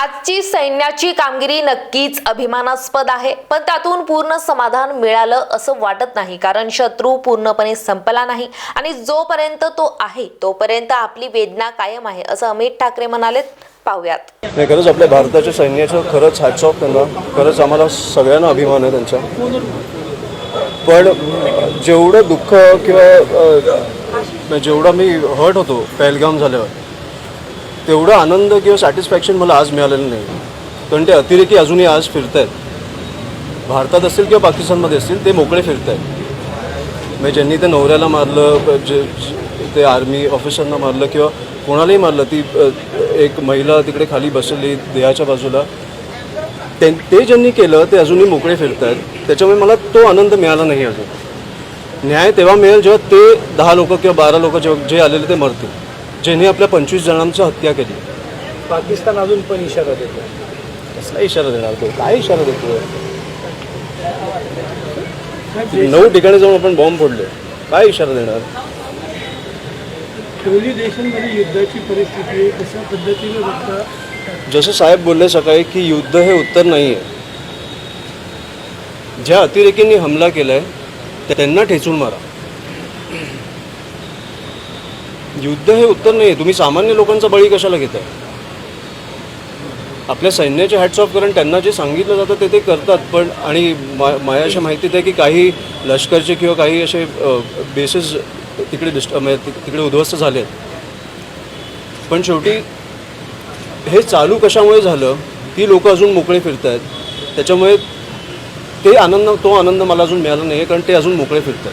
आजची सैन्याची कामगिरी नक्कीच अभिमानास्पद आहे. पण त्यातून पूर्ण समाधान मिळालं असं वाटत नाही. कारण शत्रू पूर्णपणे संपला नाही. आणि जोपर्यंत तो आहे तोपर्यंत आपली वेदना कायम आहे असं अमित ठाकरे म्हणाले पाहूयात. नाही खरंच आपल्या भारताच्या सैन्याचं खरंच हॅट्स ऑफ त्यांना खरंच आम्हाला सगळ्यांना अभिमान आहे त्यांचा. पण जेवढं दुःख किंवा जेवढा मी हर्ट होतो पहलगाम झाल्यावर तेवढा आनंद किंवा सॅटिस्फॅक्शन मला आज मिळालेलं नाही. कारण ते अतिरेकी अजूनही आज फिरत आहेत भारतात असतील किंवा पाकिस्तानमध्ये असतील ते मोकळे फिरत आहेत म्हणजे ज्यांनी ते नवऱ्याला मारलं जे ते आर्मी ऑफिसरना मारलं किंवा कोणालाही मारलं ती एक महिला तिकडे खाली बसली देहाच्या बाजूला ते ते ज्यांनी केलं ते अजूनही मोकळे फिरत आहेत त्याच्यामुळे मला तो आनंद मिळाला नाही अजून. न्याय तेव्हा मिळेल जेव्हा ते दहा लोक किंवा बारा लोक जेव्हा जे आलेले ते मरतील. ज्यांनी आपल्या पंचवीस जणांची हत्या केली. पाकिस्तान अजून पण इशारा देतो कसला इशारा देणार तो? काय इशारा देतो नऊ ठिकाणी जाऊन आपण बॉम्ब फोडले. काय इशारा देणार? दोन्ही देशांमध्ये युद्धाची परिस्थिती आहे. कशा पद्धतीने बघता? जसं साहेब बोलले सकाळी की युद्ध हे उत्तर नाही आहे ज्या अतिरेकींनी हमला केलाय त्यांना ठेचून मारा. युद्ध हे उत्तर नाही तुम्ही सामान्य लोकांचा बळी कशाला घेताय? आपल्या सैन्याचे हॅट्स ऑफ कारण त्यांना जे सांगितलं जातं ते ते करतात पण आणि मा माया अशा माहितीत आहे की काही लष्करचे किंवा काही असे बेसेस तिकडे डिस्ट म्हणजे तिकडे उद्ध्वस्त झाले आहेत पण शेवटी हे चालू कशामुळे झालं? ती लोक अजून मोकळे फिरत आहेत त्याच्यामुळे ते आनंद तो आनंद मला अजून मिळाला नाही आहे कारण ते अजून मोकळे फिरत आहेत